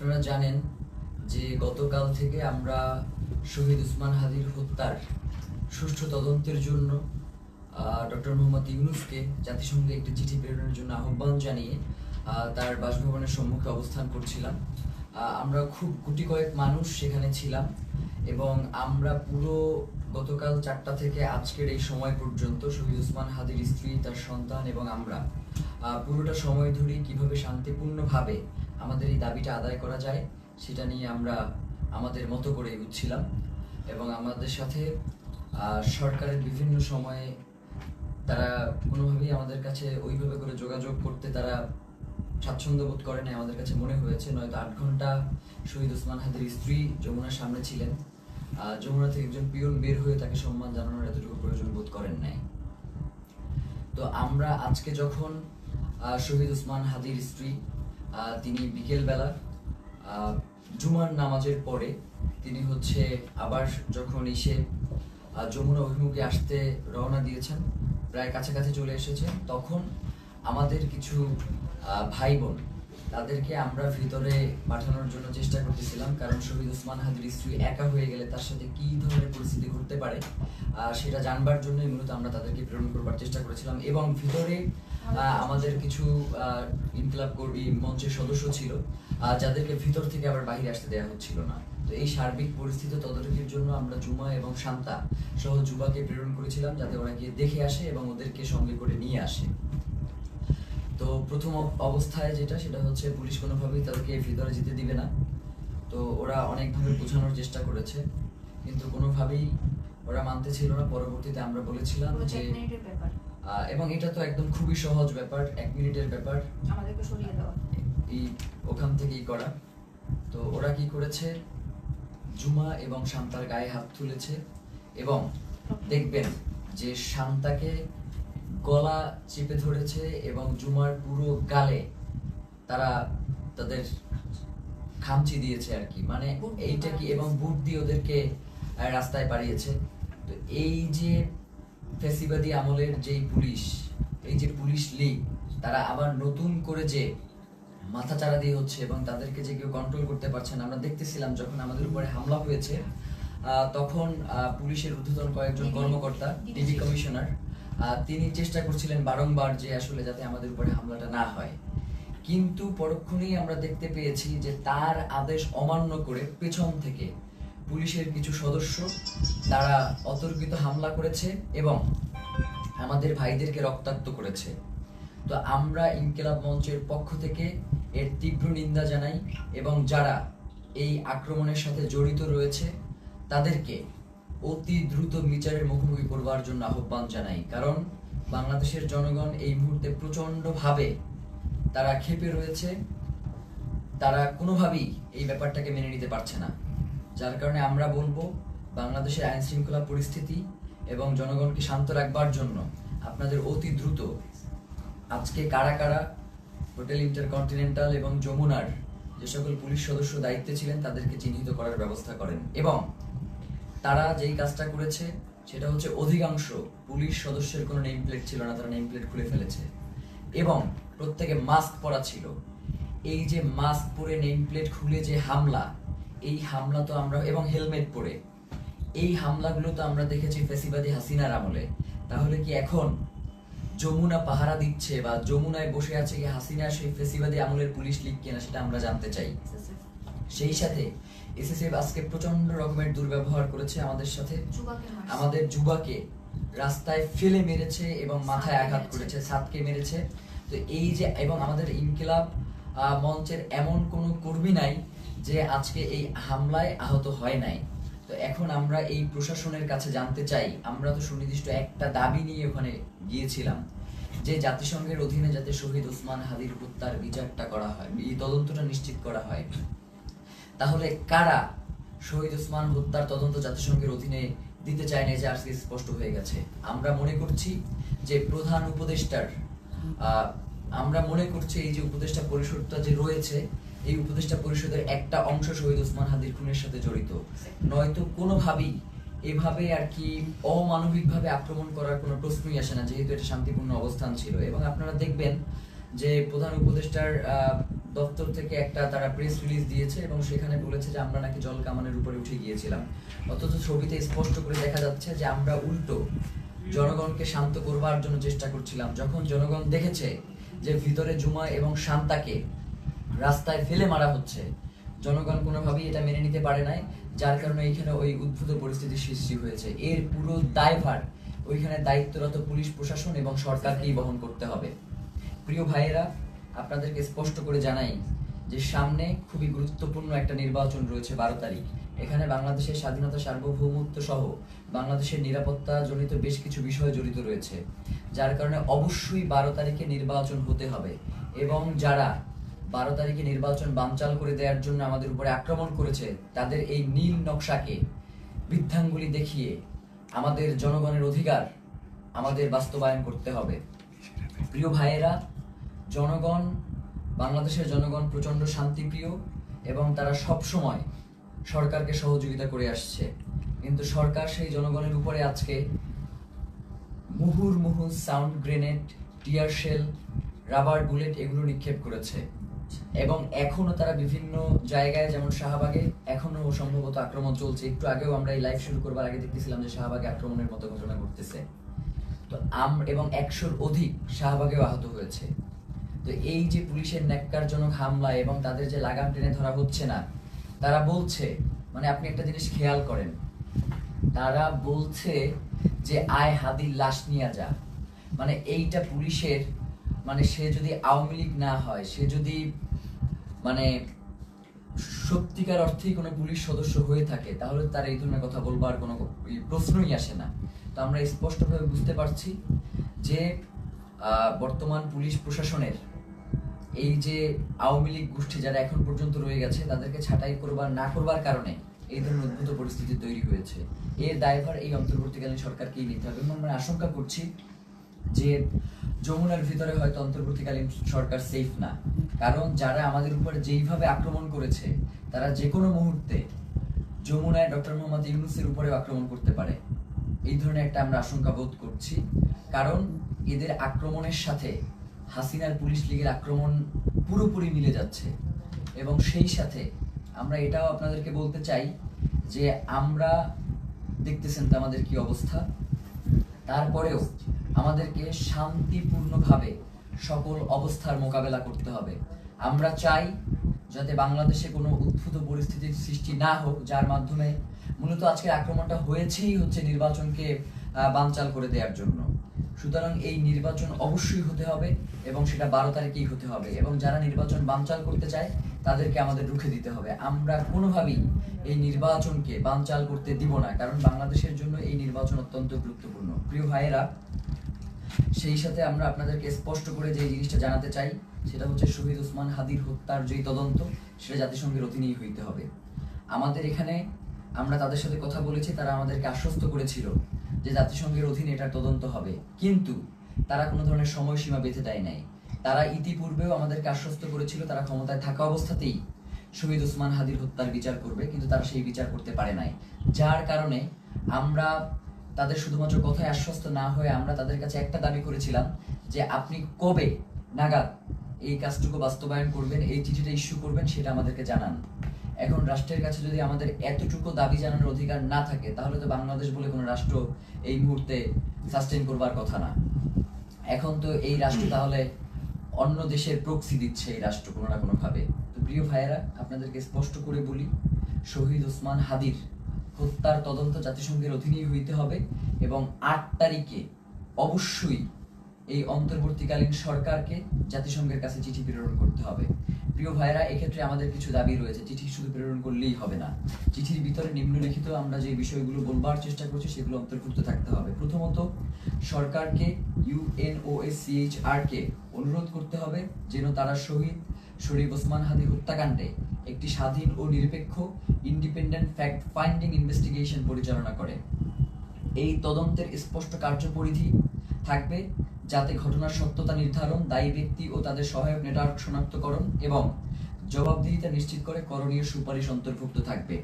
আপনারা জানেন যে গতকাল থেকে আমরা শহীদ উসমান হাদির হত্যার সুষ্ঠু তদন্তের জন্য ডক্টর মোহাম্মদ ইউনুসকে জাতিসংঘে একটি চিঠি প্রেরণের জন্য আহ্বান জানিয়ে তার বাসভবনের সম্মুখে অবস্থান করছিলাম। আমরা খুব গুটি কয়েক মানুষ সেখানে ছিলাম এবং আমরা পুরো গতকাল চারটা থেকে আজকের এই সময় পর্যন্ত শহীদ উসমান হাদির স্ত্রী, তার সন্তান এবং আমরা পুরোটা সময় ধরে কীভাবে শান্তিপূর্ণভাবে আমাদের এই দাবিটা আদায় করা যায়, সেটা নিয়ে আমরা আমাদের মতো করে এগুচ্ছিলাম এবং আমাদের সাথে সরকারের বিভিন্ন সময়ে তারা কোনোভাবেই আমাদের কাছে ওইভাবে করে যোগাযোগ করতে তারা স্বাচ্ছন্দ্য বোধ করে না আমাদের কাছে মনে হয়েছে। নয়তো আট ঘণ্টা শহীদ ওসমান হাদির স্ত্রী যমুনার সামনে ছিলেন। যমুনা থেকে একজন পিয়ন বের হয়ে তাকে সম্মান জানানোর এতটুকু প্রয়োজন বোধ করেন নাই। তো আমরা আজকে যখন শহীদ উসমান হাদির স্ত্রী তিনি বিকেলবেলা জুমার নামাজের পরে তিনি হচ্ছে আবার যখন এসে যমুনা অভিমুখে আসতে রওনা দিয়েছেন, প্রায় কাছাকাছি চলে এসেছেন তখন আমাদের কিছু ভাই বোন তাদেরকে আমরা ভিতরে পাঠানোর জন্য চেষ্টা করতেছিলাম, কারণ শহীদ উসমান হাদির স্ত্রী একা হয়ে গেলে তার সাথে কি ধরনের পরিস্থিতি ঘটতে পারে সেটা জানবার জন্যই মূলত আমরা তাদেরকে প্রেরণ করবার চেষ্টা করেছিলাম এবং ভিতরে আমাদের কিছু ইনকিলাব কর্মী মঞ্চের সদস্য ছিল যাদেরকে ভিতর থেকে আবার বাইরে আসতে দেওয়া হচ্ছিল না। তো এই সার্বিক পরিস্থিতি তদারকির জন্য আমরা জুমা এবং শান্তা সহ যুবাকে প্রেরণ করেছিলাম যাতে ওরা গিয়ে দেখে আসে এবং ওদেরকে সঙ্গে করে নিয়ে আসে। তো প্রথম অবস্থায় যেটা সেটা হচ্ছে পুলিশ কোনোভাবেই তাদেরকে ভিতরে যেতে দিবে না। তো ওরা অনেকভাবে বোঝানোর চেষ্টা করেছে কিন্তু কোনোভাবেই ওরা মানতে ছিল না। পরবর্তীতে আমরা বলেছিলাম যে এবং এটা তো একদম খুবই সহজ ব্যাপার এক মিনিটের ব্যাপার। আমাদেরকে সরিয়ে দেওয়া। এই ওখান থেকেই করা। তো ওরা কি করেছে? জুমা এবং শান্তার গায়ে হাত তুলেছে এবং দেখবেন যে শান্তাকে গলা চেপে ধরেছে এবং জুমার পুরো গালে তারা তাদের খামচি দিয়েছে আর কি। মানে এইটা কি এবং বুট দিয়ে ওদেরকে রাস্তায় পাঠিয়েছে তো এই যে ফেসিবাদী আমলের যেই পুলিশ এই যে পুলিশ লীগ তারা আবার নতুন করে যে মাথা চারা দিয়ে হচ্ছে এবং তাদেরকে যে কেউ কন্ট্রোল করতে পারছে না আমরা দেখতেছিলাম যখন আমাদের উপরে হামলা হয়েছে তখন পুলিশের ঊর্ধ্বতন কয়েকজন কর্মকর্তা ডিবি কমিশনার তিনি চেষ্টা করছিলেন বারংবার যে আসলে যাতে আমাদের উপরে হামলাটা না হয়। কিন্তু পরক্ষণেই আমরা দেখতে পেয়েছি যে তার আদেশ অমান্য করে পেছন থেকে পুলিশের কিছু সদস্য তারা অতর্কিত হামলা করেছে এবং আমাদের ভাইদেরকে রক্তাক্ত করেছে। তো আমরা ইনকিলাব মঞ্চের পক্ষ থেকে এর তীব্র নিন্দা জানাই এবং যারা এই আক্রমণের সাথে জড়িত রয়েছে, তাদেরকে অতি দ্রুত বিচারের মুখোমুখি করবার জন্য আহ্বান জানাই। কারণ বাংলাদেশের জনগণ এই মুহূর্তে প্রচণ্ডভাবে তারা ক্ষেপে রয়েছে। তারা কোনোভাবেই এই ব্যাপারটাকে মেনে নিতে পারছে না। যার কারণে আমরা বলব, বাংলাদেশের আইন শৃঙ্খলা পরিস্থিতি এবং জনগণকে শান্ত রাখবার জন্য আপনাদের অতি দ্রুত আজকে কারা কারা হোটেল ইন্টারকন্টিনেন্টাল এবং যমুনার যে সকল পুলিশ সদস্য দায়িত্বে ছিলেন তাদেরকে চিহ্নিত করার ব্যবস্থা করেন এবং তারা যেই কাজটা করেছে সেটা হচ্ছে অধিকাংশ পুলিশ সদস্যের কোনো নেম প্লেট ছিল না, তারা নেম প্লেট খুলে ফেলেছে এবং প্রত্যেকে মাস্ক পরা ছিল। এই যে মাস্ক পরে নেম প্লেট খুলে যে হামলা এই হামলা তো আমরা এবং হেলমেট পরে। এই হামলাগুলো তো আমরা দেখেছি ফেসিবাদী হাসিনার আমলে। তাহলে কি এখন যমুনা পাহারা দিচ্ছে বা যমুনায় বসে আছে কি হাসিনা সেই ফেসিবাদী আমলের পুলিশ লিগ কিনা সেটা আমরা জানতে চাই। সেই সাথে এসএসএফ আজকে প্রচণ্ড রকমের দুর্ব্যবহার করেছে আমাদের সাথে। আমাদের যুবাকে রাস্তায় ফেলে মেরেছে এবং মাথায় আঘাত করেছে সাতকে মেরেছে। তো এই যে এবং আমাদের ইনকিলাব মঞ্চের এমন কোনো কর্মী নাই যে আজকে এই হামলায় আহত হয় নাই। তো এখন আমরা এই প্রশাসনের কাছে জানতে চাই, আমরা তো সুনির্দিষ্ট একটা দাবি নিয়ে ওখানে গিয়েছিলাম যে জাতিসংঘের অধীনে যাতে শহীদ ওসমান হাদির হত্যার বিচারটা করা হয়, এই তদন্তটা নিশ্চিত করা হয়। তাহলে কারা শহীদ ওসমান হত্যার তদন্ত জাতিসংঘের অধীনে দিতে চায় না যে আজকে স্পষ্ট হয়ে গেছে? আমরা মনে করছি যে প্রধান উপদেষ্টার আমরা মনে করছি এই যে উপদেষ্টা পরিষদটা যে রয়েছে এই উপদেষ্টা পরিষদের একটা অংশ শহীদ ওসমান হাদির খুনের সাথে জড়িত। নয়তো কোনোভাবেই এভাবে আর কি অমানবিকভাবে আক্রমণ করার কোনো প্রশ্নই আসে না যেহেতু এটা শান্তিপূর্ণ অবস্থান ছিল। এবং আপনারা দেখবেন যে প্রধান উপদেষ্টার দপ্তর থেকে একটা তারা প্রেস রিলিজ দিয়েছে এবং সেখানে বলেছে যে আমরা নাকি জল কামানের উপরে উঠে গিয়েছিলাম। অথচ ছবিতে স্পষ্ট করে দেখা যাচ্ছে যে আমরা উল্টো জনগণকে শান্ত করবার জন্য চেষ্টা করছিলাম। যখন জনগণ দেখেছে যে ভিতরে জুমা এবং শান্তাকে রাস্তায় ফেলে মারা হচ্ছে। জনগণ কোনোভাবেই এটা মেনে নিতে পারে নাই, যার কারণে এইখানে ওই উদ্ভূত পরিস্থিতির সৃষ্টি হয়েছে। এর পুরো দায়ভার ওইখানে দায়িত্বরত পুলিশ, প্রশাসন এবং সরকারকেই বহন করতে হবে। প্রিয় ভাইয়েরা, আপনাদেরকে স্পষ্ট করে জানাই যে সামনে খুবই গুরুত্বপূর্ণ একটা নির্বাচন রয়েছে বারো তারিখ। এখানে বাংলাদেশের স্বাধীনতা সার্বভৌমত্ব সহ বাংলাদেশের নিরাপত্তা জনিত বেশ কিছু বিষয় জড়িত রয়েছে, যার কারণে অবশ্যই বারো তারিখে নির্বাচন হতে হবে। এবং যারা বারো তারিখে নির্বাচন বানচাল করে দেওয়ার জন্য আমাদের উপরে আক্রমণ করেছে, তাদের এই নীল নকশাকে বৃদ্ধাঙ্গুলি দেখিয়ে আমাদের জনগণের অধিকার আমাদের বাস্তবায়ন করতে হবে। প্রিয় ভাইয়েরা, জনগণ, বাংলাদেশের জনগণ প্রচণ্ড শান্তিপ্রিয় এবং তারা সব সময় সরকারকে সহযোগিতা করে আসছে। কিন্তু সরকার সেই জনগণের উপরে আজকে মুহুর মুহু sound grenade, tear shell, rubber bullet এগুলো নিক্ষেপ করেছে। এবং এখনও তারা বিভিন্ন জায়গায়, যেমন শাহবাগে, এখনও সম্ভবত আক্রমণ চলছে। একটু আগেও আমরা এই লাইভ শুরু করবার আগে দেখতেছিলাম যে শাহবাগে আক্রমণের মতো ঘটনা ঘটতেছে। তো আম এবং একশোর অধিক শাহবাগেও আহত হয়েছে। তো এই যে পুলিশের ন্যাক্কারজনক হামলা এবং তাদের যে লাগাম টেনে ধরা হচ্ছে না, তারা বলছে মানে আপনি একটা জিনিস খেয়াল করেন, তারা বলছে যে, আয় হাদির লাশ নিয়ে যা। মানে এইটা পুলিশের মানে সে যদি আওয়ামী লীগ না হয়, সে যদি মানে সত্যিকার অর্থেই কোনো পুলিশ সদস্য হয়ে থাকে, তাহলে তার এই ধরনের কথা বলবার কোনো প্রশ্নই আসে না। তো আমরা স্পষ্টভাবে বুঝতে পারছি যে বর্তমান পুলিশ প্রশাসনের এই যে আওয়ামী লীগ গোষ্ঠী যারা এখন পর্যন্ত রয়ে গেছে, তাদেরকে ছাঁটাই করবার, না করবার কারণে এই ধরনের উদ্ভূত পরিস্থিতি তৈরি হয়েছে। এর দায়ভার এই অন্তর্বর্তীকালীন সরকারকেই নিতে হবে। এবং আমরা আশঙ্কা করছি যে যমুনার ভিতরে হয়তো অন্তর্বর্তীকালীন সরকার সেফ না। কারণ যারা আমাদের উপরে যেইভাবে আক্রমণ করেছে, তারা যে কোনো মুহূর্তে যমুনায় ডক্টর মোহাম্মদ ইউনুসের উপরেও আক্রমণ করতে পারে। এই ধরনের একটা আমরা আশঙ্কা বোধ করছি। কারণ এদের আক্রমণের সাথে হাসিনার পুলিশ লীগের আক্রমণ পুরোপুরি মিলে যাচ্ছে। এবং সেই সাথে আমরা এটাও আপনাদেরকে বলতে চাই যে আমরা দেখতেছেন তো আমাদের কি অবস্থা। তারপরেও আমাদেরকে শান্তিপূর্ণভাবে সকল অবস্থার মোকাবেলা করতে হবে। আমরা চাই যাতে বাংলাদেশে কোনো উদ্ভূত পরিস্থিতির সৃষ্টি না হোক, যার মাধ্যমে মূলত আজকের আক্রমণটা হয়েছেই হচ্ছে নির্বাচনকে বানচাল করে দেওয়ার জন্য। সুতরাং এই নির্বাচন অবশ্যই হতে হবে এবং সেটা বারো তারিখেই হতে হবে এবং যারা নির্বাচন বানচাল করতে চায়, তাদেরকে আমাদের রুখে দিতে হবে। আমরা কোনোভাবেই এই নির্বাচনকে বানচাল করতে দিব না, কারণ বাংলাদেশের জন্য এই নির্বাচন অত্যন্ত গুরুত্বপূর্ণ। প্রিয় ভাইয়েরা সেই সাথে আমরা আপনাদেরকে স্পষ্ট করে যে জিনিসটা জানাতে চাই, সেটা হচ্ছে শহীদ ওসমান হাদির হত্যার যেই তদন্ত, সেটা জাতিসংঘের অধীনেই হইতে হবে। আমাদের এখানে আমরা তাদের সাথে কথা বলেছি, তারা আমাদেরকে আশ্বস্ত করেছিল যে জাতিসংঘের অধীনে এটার তদন্ত হবে। কিন্তু তারা কোনো ধরনের সময়সীমা বেঁধে দেয় নাই। তারা ইতিপূর্বেও আমাদেরকে আশ্বস্ত করেছিল, তারা ক্ষমতায় থাকা অবস্থাতেই শহীদ ওসমান হাদির হত্যার বিচার করবে, কিন্তু তারা সেই বিচার করতে পারে নাই। যার কারণে আমরা তাদের শুধুমাত্র কথায় আশ্বস্ত না হয়ে আমরা তাদের কাছে একটা দাবি করেছিলাম যে আপনি কবে নাগাদ এই কাজটুকু বাস্তবায়ন করবেন, এই চিঠিটা ইস্যু করবেন সেটা আমাদেরকে জানান। এখন রাষ্ট্রের কাছে যদি আমাদের এতটুকু দাবি জানানোর অধিকার না থাকে, তাহলে তো বাংলাদেশ বলে কোনো রাষ্ট্র এই মুহূর্তে সাস্টেন করবার কথা না। এখন তো এই রাষ্ট্র তাহলে অন্য দেশের প্রক্সি দিচ্ছে এই রাষ্ট্র কোনো না কোনো ভাবে তো প্রিয় ভাইয়েরা, আপনাদেরকে স্পষ্ট করে বলি, শহীদ ওসমান হাদির হত্যার তদন্ত জাতিসংঘের অধীনেই হইতে হবে এবং আট তারিখে অবশ্যই এই অন্তর্বর্তীকালীন সরকারকে জাতিসংঘের কাছে চিঠি প্রেরণ করতে হবে। প্রিয় ভাইরা এক্ষেত্রে আমাদের কিছু দাবি রয়েছে। চিঠি শুধু প্রেরণ করলেই হবে না। চিঠির ভিতরে নিম্নলিখিত আমরা যে বিষয়গুলো বলবার চেষ্টা করছি, সেগুলো অন্তর্ভুক্ত থাকতে হবে। প্রথমত, সরকারকে ইউএনওএসিএইচআর কে অনুরোধ করতে হবে যেন তারা শহীদ শরীফ ওসমান হাদি হত্যাকাণ্ডে একটি স্বাধীন ও নিরপেক্ষ ইন্ডিপেন্ডেন্ট ফ্যাক্ট ফাইন্ডিং ইনভেস্টিগেশন পরিচালনা করে। এই তদন্তের স্পষ্ট কার্যপরিধি থাকবে যাতে ঘটনার সত্যতা নির্ধারণ, দায়ী ব্যক্তি ও তাদের সহায়ক নেটওয়ার্ক শনাক্তকরণ এবং জবাবদিহিতা নিশ্চিত করে করণীয় সুপারিশ অন্তর্ভুক্ত থাকবে।